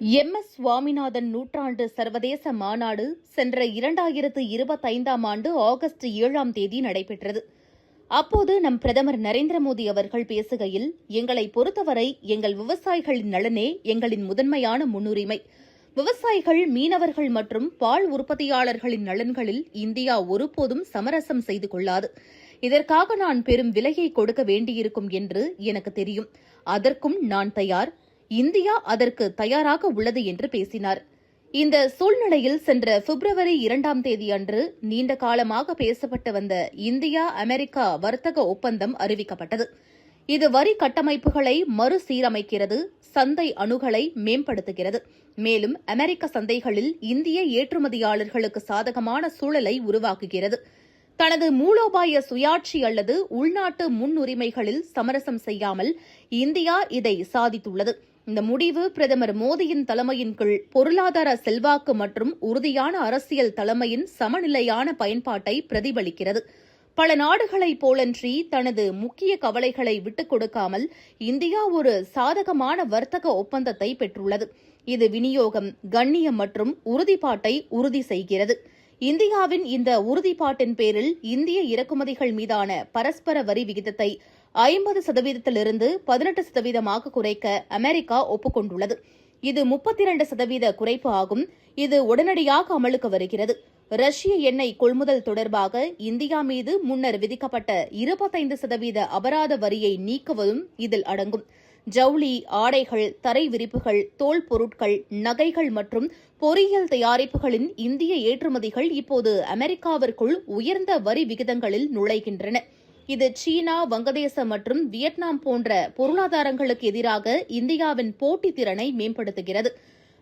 M. S. Swaminathan நூற்றாண்டு சர்வதேச மாநாடு சென்ற இரண்டாயிரத்து இருபத்தைந்தாம் ஆண்டு ஆகஸ்ட் ஏழாம் தேதி நடைபெற்றது. அப்போது நம் பிரதமர் நரேந்திர மோடி அவர்கள் பேசுகையில் எங்களை பொறுத்தவரை எங்கள் விவசாயிகளின் நலனே எங்களின் முதன்மையான முன்னுரிமை. விவசாயிகள் மீனவர்கள் மற்றும் பால் உற்பத்தியாளர்களின் நலன்களில் இந்தியா ஒருபோதும் சமரசம் செய்து கொள்ளாது. இதற்காக நான் பெரும் விலையை கொடுக்க வேண்டியிருக்கும் என்று எனக்கு தெரியும். அதற்கும் நான் தயார். இந்தியா அதற்கு தயாராக உள்ளது என்று பேசினார். இந்த சூழ்நிலையில் சென்ற பிப்ரவரி இரண்டாம் தேதி அன்று நீண்ட காலமாக பேசப்பட்டு வந்த இந்தியா அமெரிக்கா வர்த்தக ஒப்பந்தம் அறிவிக்கப்பட்டது. இது வரி கட்டமைப்புகளை மறுசீரமைக்கிறது சந்தை அணுகலை மேம்படுத்துகிறது. மேலும் அமெரிக்க சந்தைகளில் இந்திய ஏற்றுமதியாளர்களுக்கு சாதகமான சூழலை உருவாக்குகிறது. தனது மூலோபாய சுயாட்சி அல்லது உள்நாட்டு முன்னுரிமைகளில் சமரசம் செய்யாமல் இந்தியா இதை சாதித்துள்ளது. இந்த முடிவு பிரதமர் மோடியின் தலைமையின் கீழ் பொருளாதார செல்வாக்கு மற்றும் உறுதியான அரசியல் தலைமையின் சமநிலையான பயன்பாட்டை பிரதிபலிக்கிறது. பல நாடுகளைப் போலன்றி தனது முக்கிய கவலைகளை விட்டுக் கொடுக்காமல் இந்தியா ஒரு சாதகமான வர்த்தக ஒப்பந்தத்தை பெற்றுள்ளது. இது விநியோகம் கண்ணியம் மற்றும் உறுதிப்பாட்டை உறுதி செய்கிறது. இந்தியாவின் இந்த உறுதிப்பாட்டின் பேரில் இந்திய இறக்குமதிகள் மீதான பரஸ்பர வரி விகிதத்தை ஐம்பது சதவீதத்திலிருந்து பதினெட்டு சதவீதமாக குறைக்க அமெரிக்கா ஒப்புக்கொண்டுள்ளது. இது முப்பத்தி இரண்டு சதவீத குறைப்பு ஆகும். இது உடனடியாக அமலுக்கு வருகிறது. ரஷ்ய எண்ணெய் கொள்முதல் தொடர்பாக இந்தியா மீது முன்னர் விதிக்கப்பட்ட இருபத்தைந்து சதவீத அபராத வரியை நீக்குவதும் இதில் அடங்கும். ஜவுளி ஆடைகள் தரை விரிப்புகள் தோல் பொருட்கள் நகைகள் மற்றும் பொறியியல் தயாரிப்புகளின் இந்திய ஏற்றுமதிகள் இப்போது அமெரிக்காவிற்குள் உயர்ந்த வரி விகிதங்களில் நுழைகின்றன. இது சீனா வங்கதேசம் மற்றும் வியட்நாம் போன்ற பொருளாதாரங்களுக்கு எதிராக இந்தியாவின் போட்டி திறனை மேம்படுத்துகிறது.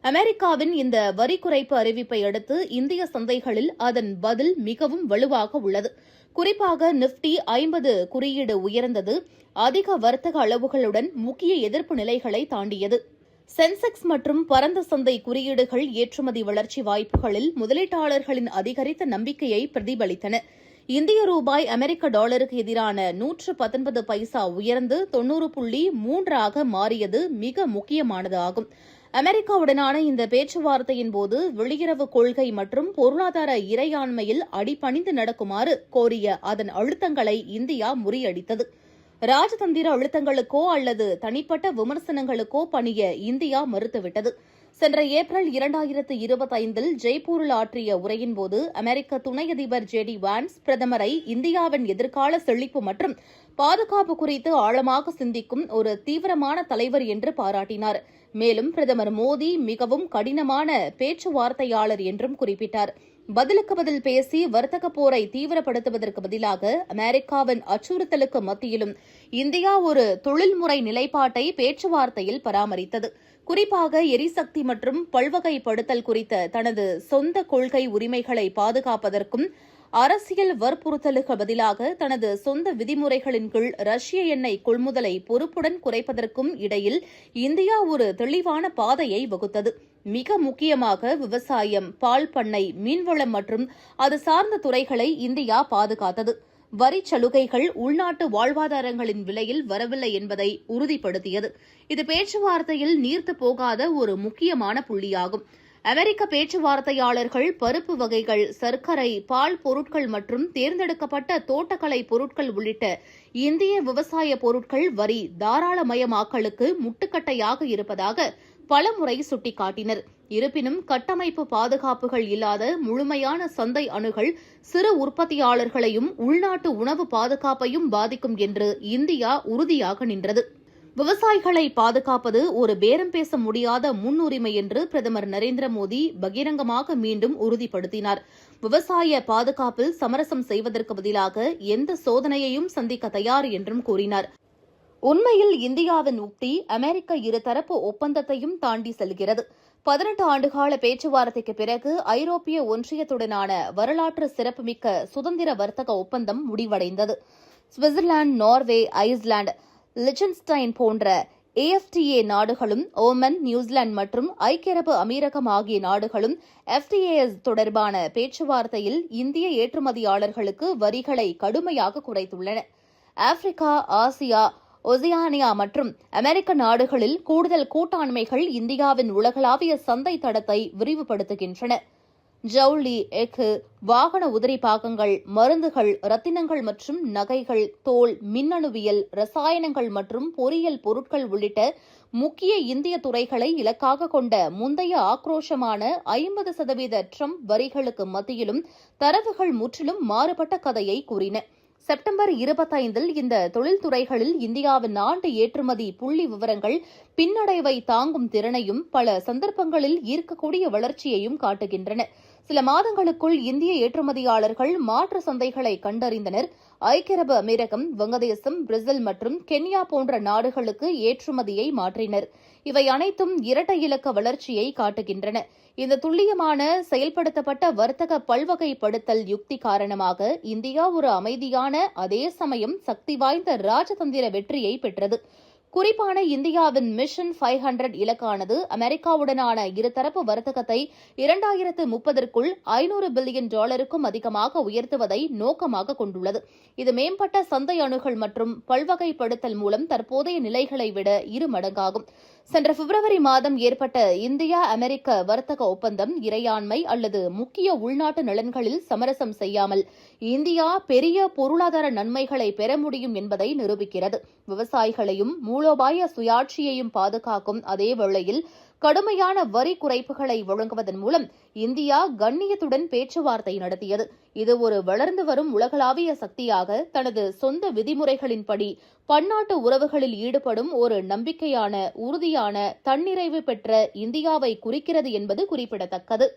அமெரிக்காவின் இந்த வரி குறைப்பு அறிவிப்பை அடுத்து இந்திய சந்தைகளில் அதன் பதில் மிகவும் வலுவாக உள்ளது. குறிப்பாக நிப்டி ஐம்பது குறியீடு உயர்ந்தது. அதிக வர்த்தக அளவுகளுடன் முக்கிய எதிர்ப்பு நிலைகளை தாண்டியது. சென்செக்ஸ் மற்றும் பரந்த சந்தை குறியீடுகள் ஏற்றுமதி வளர்ச்சி வாய்ப்புகளில் முதலீட்டாளர்களின் அதிகரித்த நம்பிக்கையை பிரதிபலித்தன. இந்திய ரூபாய் அமெரிக்க டாலருக்கு எதிரான நூற்று பத்தொன்பது பைசா உயர்ந்து தொன்னூறு புள்ளி மூன்றாக மாறியது மிக முக்கியமானது ஆகும் அமெரிக்காவுடனான இந்த பேச்சுவார்த்தையின் போது வெளியுறவு கொள்கை மற்றும் பொருளாதார இறையாண்மையில் அடிபணிந்து நடக்குமாறு கோரிய அதன் அழுத்தங்களை இந்தியா முறியடித்தது. ராஜதந்திர அழுத்தங்களுக்கோ அல்லது தனிப்பட்ட விமர்சனங்களுக்கோ பணிய இந்தியா மறுத்துவிட்டது. சென்ற ஏப்ரல் இரண்டாயிரத்து இருபத்தைந்தில் ஜெய்ப்பூரில் ஆற்றிய உரையின்போது அமெரிக்க துணை அதிபர் ஜே டி வான்ஸ் பிரதமரை இந்தியாவின் எதிர்கால செழிப்பு மற்றும் பாதுகாப்பு குறித்து ஆழமாக சிந்திக்கும் ஒரு தீவிரமான தலைவர் என்று பாராட்டினார். மேலும் பிரதமர் மோடி மிகவும் கடினமான பேச்சுவார்த்தையாளர் என்றும் குறிப்பிட்டார். பதிலுக்கு பதில் பேசி வர்த்தக போரை தீவிரப்படுத்துவதற்கு பதிலாக அமெரிக்காவின் அச்சுறுத்தலுக்கு மத்தியிலும் இந்தியா ஒரு தொழில்முறை நிலைப்பாட்டை பேச்சுவார்த்தையில் பராமரித்தது. குறிப்பாக எரிசக்தி மற்றும் பல்வகைப்படுத்தல் குறித்த தனது சொந்த கொள்கை உரிமைகளை பாதுகாப்பதற்கும் அரசியல் வற்புறுத்தலுக்கு பதிலாக தனது சொந்த விதிமுறைகளின் கீழ் ரஷ்ய எண்ணெய் கொள்முதலை பொறுப்புடன் குறைப்பதற்கும் இடையில் இந்தியா ஒரு தெளிவான பாதையை வகுத்தது. மிக முக்கியமாக விவசாயம் பால் பண்ணை மீன்வளம் மற்றும் அது சார்ந்த துறைகளை இந்தியா பாதுகாத்தது. வரி சலுகைகள் உள்நாட்டு வாழ்வாதாரங்களின் விலையில் வரவில்லை என்பதை உறுதிப்படுத்தியது. இது பேச்சுவார்த்தையில் நீர்த்து போகாத ஒரு முக்கியமான புள்ளியாகும். அமெரிக்க பேச்சுவார்த்தையாளர்கள் பருப்பு வகைகள் சர்க்கரை பால் பொருட்கள் மற்றும் தேர்ந்தெடுக்கப்பட்ட தோட்டக்கலை பொருட்கள் உள்ளிட்ட இந்திய விவசாய பொருட்கள் வரி தாராளமயமாக்கலுக்கு முட்டுக்கட்டையாக இருப்பதாக பலமுறை சுட்டிக்காட்டினர். இருப்பினும் கட்டமைப்பு பாதுகாப்புகள் இல்லாத முழுமையான சந்தை அணுகல் சிறு உற்பத்தியாளர்களையும் உள்நாட்டு உணவு பாதுகாப்பையும் பாதிக்கும் என்று இந்தியா உறுதியாக நின்றது. விவசாயிகளை பாதுகாப்பது ஒரு பேரம் பேச முடியாத முன்னுரிமை என்று பிரதமர் நரேந்திர மோடி பகிரங்கமாக மீண்டும் உறுதிப்படுத்தினார். விவசாய பாதுகாப்பில் சமரசம் செய்வதற்கு பதிலாக எந்த சோதனையையும் சந்திக்க தயார் என்றும் கூறினார். உண்மையில் இந்தியாவின் உக்தி அமெரிக்க இருதரப்பு ஒப்பந்தத்தையும் தாண்டி செல்கிறது. பதினெட்டு ஆண்டுகால பேச்சுவார்த்தைக்கு பிறகு ஐரோப்பிய ஒன்றியத்துடனான வரலாற்று சிறப்புமிக்க சுதந்திர வர்த்தக ஒப்பந்தம் முடிவடைந்தது. சுவிட்சர்லாந்து நார்வே ஐஸ்லாந்து லிச்சன்ஸ்டைன் போன்ற ஏஎஃப்டிஏ நாடுகளும் ஓமன் நியூசிலாந்து மற்றும் ஐக்கிய அரபு அமீரகம் ஆகிய நாடுகளும் எஃப்டிஏஎஸ் தொடர்பான பேச்சுவார்த்தையில் இந்திய ஏற்றுமதியாளர்களுக்கு வரிகளை கடுமையாக குறைத்துள்ளன. ஆப்பிரிக்கா ஆசியா ஒசியானியா மற்றும் அமெரிக்க நாடுகளில் கூடுதல் கூட்டாண்மைகள் இந்தியாவின் உலகளாவிய சந்தை தடத்தை விரிவுபடுத்துகின்றன. ஜவுளி எஃகு வாகன உதிரி பாகங்கள் மருந்துகள் ரத்தினங்கள் மற்றும் நகைகள் தோல் மின்னணுவியல் ரசாயனங்கள் மற்றும் பொறியியல் பொருட்கள் உள்ளிட்ட முக்கிய இந்திய துறைகளை இலக்காக கொண்ட முந்தைய ஆக்ரோஷமான ஐம்பது சதவீத ட்ரம்ப் வரிகளுக்கு மத்தியிலும் தரவுகள் முற்றிலும் மாறுபட்ட கதையை கூறின. செப்டம்பர் இருபத்தைந்தில் இந்த தொழில்துறைகளில் இந்தியாவின் ஆண்டு ஏற்றுமதி புள்ளி விவரங்கள் பின்னடைவை தாங்கும் திறனையும் பல சந்தர்ப்பங்களில் ஈர்க்கக்கூடிய வளர்ச்சியையும் காட்டுகின்றன. சில மாதங்களுக்குள் இந்திய ஏற்றுமதியாளர்கள் மாற்று சந்தைகளை கண்டறிந்தனர். ஐக்கிய அரபு அமீரகம் வங்கதேசம் பிரேசில் மற்றும் கென்யா போன்ற நாடுகளுக்கு ஏற்றுமதியை மாற்றினர். இவை அனைத்தும் இரட்டை இலக்க வளர்ச்சியை காட்டுகின்றன. இந்த துல்லியமான செயல்படுத்தப்பட்ட வர்த்தக பல்வகைப்படுத்தல் யுக்தி காரணமாக இந்தியா ஒரு அமைதியான அதே சமயம் சக்தி வாய்ந்த ராஜதந்திர வெற்றியை பெற்றது. குறிப்பான இந்தியாவின் மிஷன் ஃபைவ் ஹண்ட்ரட் இலக்கானது அமெரிக்காவுடனான இருதரப்பு வர்த்தகத்தை இரண்டாயிரத்து முப்பதற்குள் ஐநூறு பில்லியன் டாலருக்கும் அதிகமாக உயர்த்துவதை நோக்கமாக கொண்டுள்ளது. இது மேம்பட்ட சந்தை அணுகல் மற்றும் பல்வகைப்படுத்தல் மூலம் தற்போதைய நிலைகளை விட இரு மடங்காகும். சென்ற பிப்ரவரி மாதம் ஏற்பட்ட இந்தியா அமெரிக்க வர்த்தக ஒப்பந்தம் இறையாண்மை அல்லது முக்கிய உள்நாட்டு நலன்களில் சமரசம் செய்யாமல் இந்தியா பெரிய பொருளாதார நன்மைகளை பெற முடியும் என்பதை நிரூபிக்கிறது. விவசாயிகளையும் மூலோபாய சுயாட்சியையும் பாதுகாக்கும் அதே வேளையில் கடுமையான வரி குறைப்புகளை வழங்குவதன் மூலம் இந்தியா கண்ணியத்துடன் பேச்சுவார்த்தை நடத்தியது. இது ஒரு வளர்ந்து வரும் உலகளாவிய சக்தியாக தனது சொந்த விதிமுறைகளின்படி பன்னாட்டு உறவுகளில் ஈடுபடும் ஒரு நம்பிக்கையான உறுதியான தன்னிறைவு பெற்ற இந்தியாவை குறிக்கிறது என்பது குறிப்பிடத்தக்கது.